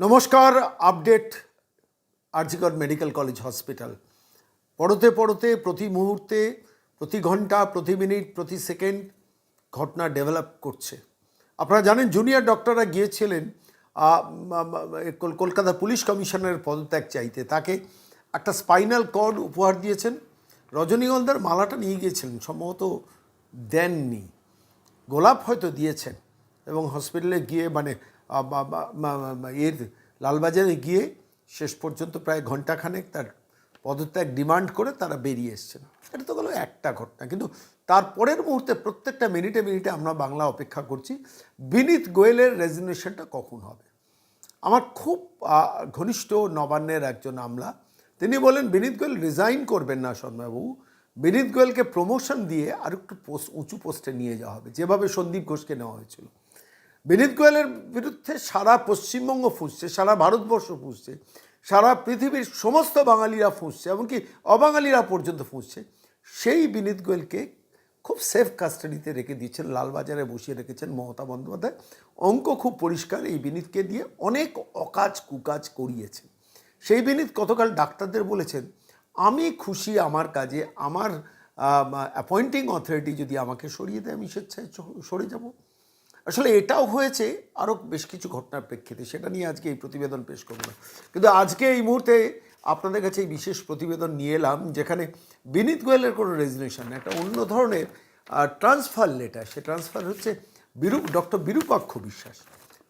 নমস্কার, update RG Kar medical college hospital. পড়তে পড়তে প্রতি মুহূর্তে, প্রতি ঘণ্টা, প্রতি মিনিট, প্রতি সেকেন্ড ঘটনা ডেভেলপ করছে। আপনারা জানেন, জুনিয়র ডক্টররা গিয়েছিলেন কলকাতা পুলিশ কমিশনারের পদত্যাগ চাইতে। তাকে একটা স্পাইনাল কর্ড উপহার দিয়েছেন। রজনীগন্ধার মালাটা নিয়ে গিয়েছিলেন, সম্ভবত দেননি। গোলাপ হয়তো দিয়েছেন এবং হসপিটালে গিয়ে মানে এর লালবাজারে গিয়ে শেষ পর্যন্ত প্রায় ঘন্টাখানেক তার পদত্যাগ ডিমান্ড করে তারা বেরিয়ে এসছেন। এটা তো গেলো একটা ঘটনা। কিন্তু তারপরের মুহূর্তে প্রত্যেকটা মিনিটে মিনিটে আমরা বাংলা অপেক্ষা করছি, বিনীত গোয়েলের রেজিগনেশনটা কখন হবে? আমার খুব ঘনিষ্ঠ নবান্নের একজন আমলা, তিনি বলেন, বিনীত গোয়েল রিজাইন করবেন না সন্ময়বাবু বিনীত গোয়েলকে প্রমোশন দিয়ে আর একটু পোস্ট উঁচু পোস্টে নিয়ে যাওয়া হবে। যেভাবে সন্দীপ ঘোষকে নেওয়া হয়েছিল। বিনীত গোয়েলের বিরুদ্ধে সারা পশ্চিমবঙ্গ ফুঁসছে, সারা ভারতবর্ষ ফুঁসছে, সারা পৃথিবীর সমস্ত বাঙালিরা ফুঁসছে, এমনকি অবাঙালিরা পর্যন্ত ফুঁসছে। সেই বিনীত গোয়েলকে খুব সেফ কাস্টাডিতে রেখে দিয়েছেন, লালবাজারে বসিয়ে রেখেছেন মমতা বন্দ্যোপাধ্যায়। অঙ্ক খুব পরিষ্কার, এই বিনীতকে দিয়ে অনেক অকাজ কুকাজ করিয়েছেন সেই বিনীত গতকাল ডাক্তারদের বলেছেন, আমি খুশি আমার কাজে, আমার অ্যাপয়েন্টিং অথরিটি যদি আমাকে সরিয়ে দেয়, আমি স্বেচ্ছায় সরে যাব। আসলে এটাও হয়েছে আরও বেশ কিছু ঘটনার প্রেক্ষিতে। সেটা নিয়ে আজকে এই প্রতিবেদন পেশ করব কিন্তু আজকে এই মুহূর্তে আপনাদের কাছে এই বিশেষ প্রতিবেদন নিয়ে এলাম, যেখানে বিনীত গোয়েলের কোনো রেজলিউশন একটা অন্য ধরনের ট্রান্সফার লেটার সে ট্রান্সফার হচ্ছে বিরূপ ডক্টর বিরূপাক্ষ বিশ্বাস।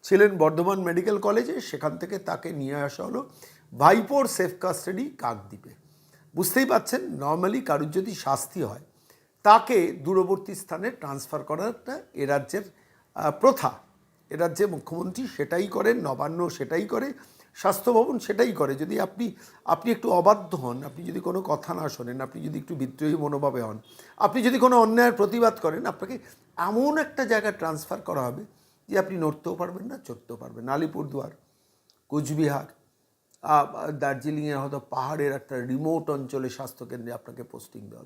ছিলেন বর্ধমান মেডিকেল কলেজে, সেখান থেকে তাকে নিয়ে আসা হলো ভাইপোর সেফ কাস্টাডি কাকদ্বীপে। বুঝতেই পাচ্ছেন নর্মালি কারুর যদি শাস্তি হয়, তাকে দূরবর্তী স্থানে ট্রান্সফার করাটা এ রাজ্যের প্রথা। রাজ্যে মুখ্যমন্ত্রী সেটাই করেন, নবান্ন সেটাই করে স্বাস্থ্য ভবন সেটাই করে। যদি আপনি আপনি একটু অবাধ্য হন, আপনি যদি কোনো কথা না শোনেন, আপনি যদি একটু বিদ্রোহী মনোভাবে হন, আপনি যদি কোনো অন্যায়ের প্রতিবাদ করেন, আপনাকে এমন একটা জায়গায় ট্রান্সফার করা হবে যে আপনি নড়তেও পারবেন না, চড়তেও পারবেন আলিপুরদুয়ার, কোচবিহার দার্জিলিংয়ের হয়তো পাহাড়ের একটা রিমোট অঞ্চলে স্বাস্থ্যকেন্দ্রে আপনাকে পোস্টিং দেওয়া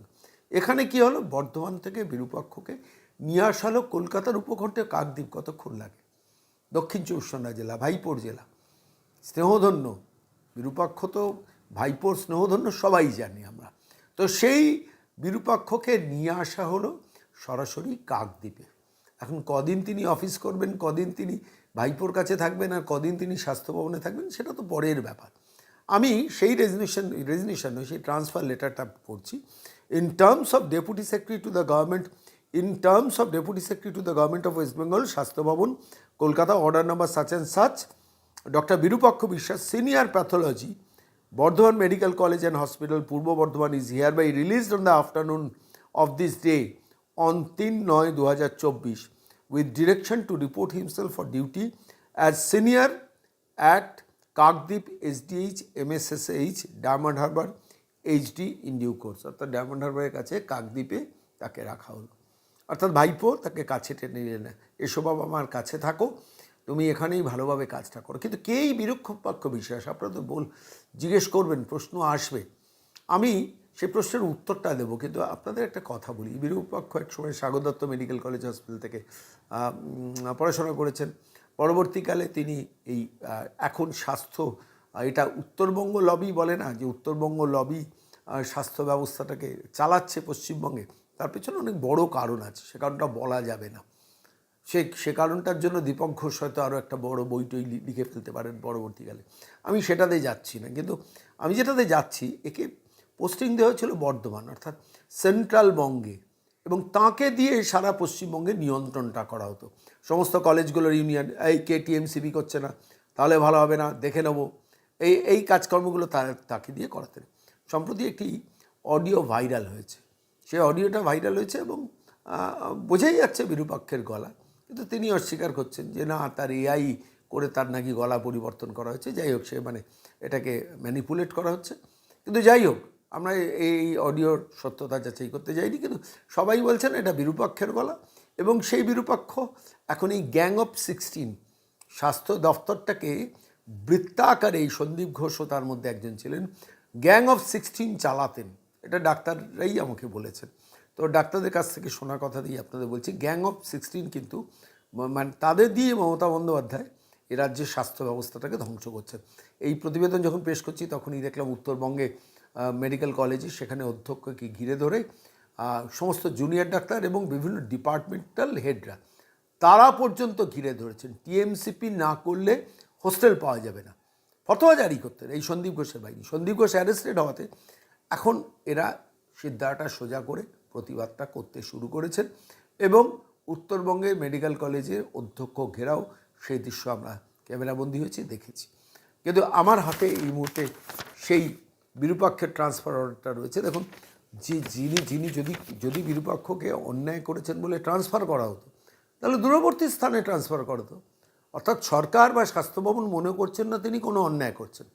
এখানে কি হলো? বর্ধমান থেকে বিরূপাক্ষকে নিয়ে আসা হলো কলকাতার উপকণ্ঠে কাকদ্বীপ কতক্ষণ লাগে? দক্ষিণ চব্বিশ জেলা, ভাইপোর জেলা। স্নেহধন্য, বিরূপাক্ষ তো ভাইপোর স্নেহধন্য সবাই জানি আমরা। তো সেই বিরূপাক্ষকে নিয়ে আসা হলো সরাসরি কাকদ্বীপে। এখন কদিন তিনি অফিস করবেন, কদিন তিনি ভাইপোর কাছে থাকবেন আর কদিন তিনি স্বাস্থ্য ভবনে থাকবেন, সেটা তো পরের ব্যাপার। আমি সেই রেজিগনেশন রেজিগনেশন সেই ট্রান্সফার লেটারটা পড়ছি। In terms of deputy secretary to the government in terms of deputy secretary to the government of West Bengal Swasthya Bhawan Kolkata order number such and such doctor Birupaksha Biswas senior pathology Bardhaman medical college and hospital Purba Bardhaman is hereby released on the afternoon of this day on তিন নয় দু হাজার চব্বিশ with direction to report himself for duty as senior at Kakdwip SDH MSSH Diamond Harbour HD in due course অর্থাৎ diamond হারবারের কাছে কাকদ্বীপে তাকে রাখা হলো। অর্থাৎ ভাইপো তাকে কাছে টেনে নিলে না, এসো বাবা আমার কাছে থাকো, তুমি এখানেই ভালোভাবে কাজটা করো। কিন্তু কেই বিরূপপক্ষ বিশ্বাস? আপনারা তো বল, জিজ্ঞেস করবেন, প্রশ্ন আসবে। আমি সেই প্রশ্নের উত্তরটা দেবো, কিন্তু আপনাদের একটা কথা বলি। বিরূপপক্ষ এক সময় স্বাগতত্ত মেডিকেল কলেজ হসপিটাল থেকে পড়াশোনা করেছেন। পরবর্তীকালে তিনি এই এখন স্বাস্থ্য এটা উত্তরবঙ্গ লবি বলে না, যে উত্তরবঙ্গ লবি স্বাস্থ্য ব্যবস্থাটাকে চালাচ্ছে পশ্চিমবঙ্গে তার পেছনে অনেক বড় কারণ আছে, সে কারণটা বলা যাবে না। সে সে কারণটার জন্য দীপক ঘোষ হয়তো আরও একটা বড় বই টই লি- লিখে ফেলতে পারেন পরবর্তীকালে। আমি সেটাতে যাচ্ছি না, কিন্তু আমি যেটাতে যাচ্ছি, একে পোস্টিং দেওয়া হয়েছিল বর্ধমান, অর্থাৎ সেন্ট্রাল বঙ্গে, এবং তাকে দিয়ে সারা পশ্চিমবঙ্গে নিয়ন্ত্রণটা করা হতো। সমস্ত কলেজগুলোর ইউনিয়ন, এই কে টিএমসিবি করছে না, তাহলে ভালো হবে না, দেখে নেব। এই এই কাজকর্মগুলো তাকে দিয়ে করাতেন। সম্প্রতি একটি অডিও ভাইরাল হয়েছে। সেই অডিওটা ভাইরাল হয়েছে এবং বোঝাই যাচ্ছে বিরূপাক্ষের গলা। কিন্তু তিনি অস্বীকার করছেন যে, না, তার এআই করে তার নাকি গলা পরিবর্তন করা হয়েছে যাই হোক, সে মানে এটাকে ম্যানিপুলেট করা হচ্ছে। কিন্তু যাই হোক, আমরা এই অডিওর সত্যতা যাচাই করতে যাইনি। কিন্তু সবাই বলছেন এটা বিরূপাক্ষের গলা এবং সেই বিরূপাক্ষ এখন এই গ্যাং অফ সিক্সটিন স্বাস্থ্য দফতরটাকে বৃত্তাকারে এই সন্দীপ ঘোষও তার মধ্যে একজন ছিলেন। গ্যাং অফ সিক্সটিন চালাতেন। এটা ডাক্তাররাই আমাকে বলেছেন। তো ডাক্তারদের কাছ থেকে শোনা কথা দিয়ে আপনাদের বলছি, গ্যাং অফ সিক্সটিন কিন্তু মানে তাদের দিয়ে মমতা বন্দ্যোপাধ্যায় এ রাজ্যের স্বাস্থ্য ব্যবস্থাটাকে ধ্বংস করছে এই প্রতিবেদন যখন পেশ করছি, তখনই দেখলাম উত্তরবঙ্গে মেডিকেল কলেজে সেখানে অধ্যক্ষকে ঘিরে ধরে সমস্ত জুনিয়র ডাক্তার এবং বিভিন্ন ডিপার্টমেন্টাল হেডরা, তারা পর্যন্ত ঘিরে ধরেছেন। টিএমসিপি না করলে হোস্টেল পাওয়া যাবে না। ফতোয়া জারি করতেন এই সন্দীপ ঘোষের বাহিনী। সন্দীপ ঘোষ অ্যারেস্টেড হওয়াতে এখন এরা সিদ্ধাটা সোজা করে প্রতিবাদটা করতে শুরু করেছেন এবং উত্তরবঙ্গের মেডিকেল কলেজের অধ্যক্ষ ঘেরাও সেই দৃশ্য আমরা ক্যামেরাবন্দি হয়েছি, দেখেছি। কিন্তু আমার হাতে এই মুহূর্তে সেই বিরূপাক্ষের ট্রান্সফার অর্ডারটা রয়েছে। দেখুন, যে যিনি যিনি যদি যদি বিরূপাক্ষকে অন্যায় করেছেন বলে ট্রান্সফার করা হতো, তাহলে দূরবর্তী স্থানে ট্রান্সফার করা হতো। অর্থাৎ সরকার বা স্বাস্থ্য ভবন মনে করছেন না তিনি কোনো অন্যায় করছেন।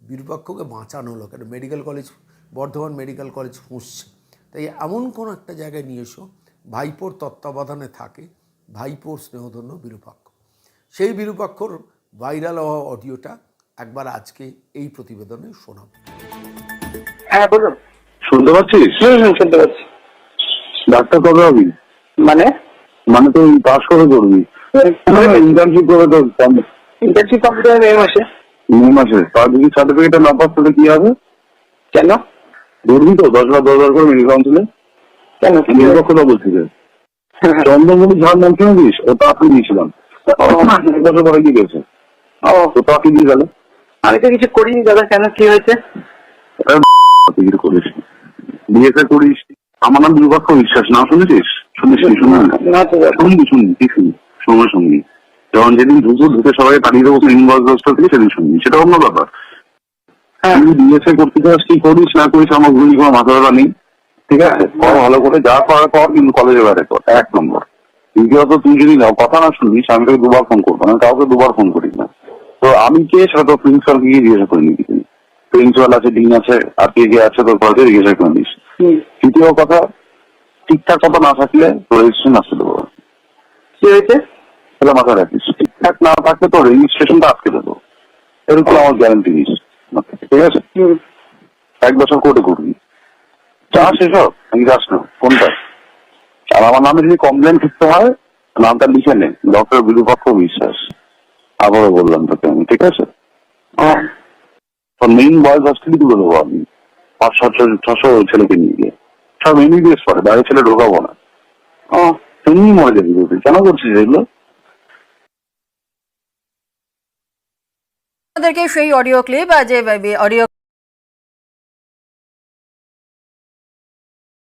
বিরূপাক্ষকে বাঁচানো হলো কেন medical college Bardhaman medical college ফুঁসছে তাই এমন কোনো একটা জায়গায় নিয়ে এসো ভাইপোর তত্ত্বাবধানে থাকে ভাইপোর স্নেহধন্য বিরূপাক্ষ। সেই বিরূপাক্ষর ভাইরাল হওয়া অডিওটা একবার আজকে এই প্রতিবেদনে শোনাব। হ্যাঁ বলুন। শুনতে পাচ্ছিস? শুনতে পাচ্ছি। ডাক্তার কবে হবি? মানে? মানে তুই পাস করে করবি? ইন্টার্নশিপ করে তো ইন্টার্নশিপ কমপ্লিট হবে এই মাসে। মে মাসে। তার যদি সার্টিফিকেটটা না পাস তাহলে কি হবে? কেন? ধরবি তো দশ বার দশ বার করে মেডিকেল কাউন্সিলে? নিরপেক্ষতা বলছি যে চন্দ্রমণি ঝাড় নাম শুনেছিস ও তাকে দিয়েছিলাম। এক বছর পরে কি গেছে ও। তো তাকে দিয়ে গেল। আমি তো কিছু করিনি দাদা কেন? কি হয়েছে? কিছু করিস বিয়েতে করিস। আমার নাম দুর্ভাগ্য বিশ্বাস না শুনেছিস? শুনিস শুনবি শুনবি কি শুনবি? সময় শুনবি। যখন যেদিন ঢুকবো ঢুকে সবাই পাঠিয়ে দেবো ইনভয়েস দশটা থেকে সেদিন শুনবি। সেটা অন্য ব্যাপার। তুই বিএসএ করতে চাস কি করিস না করিস আমার ভুলি কোনো মাথা ব্যথা নেই। ঠিক আছে? কর ভালো করে যা করার কর কিন্তু কলেজে বাইরে কর। এক নম্বর। দ্বিতীয়ত তুই যদি না কথা না শুনিস আমি তোকে দুবার ফোন করব আমি কাউকে দুবার ফোন করি না। তো আমি কে সেটা তো প্রিন্সিপাল গিয়ে জিজ্ঞাসা করে নিবি তুই? প্রিন্সিপাল আছে ডিন আছে আর কে কে আছে তোর কলেজে জিজ্ঞাসা করে নিস। তৃতীয় কথা ঠিকঠাক কথা না থাকলে তোর রেজিস্ট্রেশন আসতে দেবো। না। কি হয়েছে? সেটা মাথায় রাখিস। ঠিকঠাক না থাকলে তো রেজিস্ট্রেশনটা আটকে দেবো। এরকম। আমার গ্যারান্টি দিস ঠিক আছে। এক বছর কোর্টে করবি চাস এসব আমি যাস না কোনটা? আর আমার নামে যদি কমপ্লেন করতে হয় নামটা লিখে নে। ডক্টর বিরূপাক্ষ বিশ্বাস। আবারও বললাম তোকে আমি ঠিক আছে? মেইন বয়স হস্টেলই তুলে দেবো আমি। পাঁচ ছশো ছশো ছেলেকে নিয়ে গিয়ে। সব এমবিবিএস পড়ে বাইরে ছেলে ঢোকাবো না। এমনি মরে যাবি কেন করছিস এগুলো? আপনাদেরকে সেই অডিও ক্লিপ যে অডিও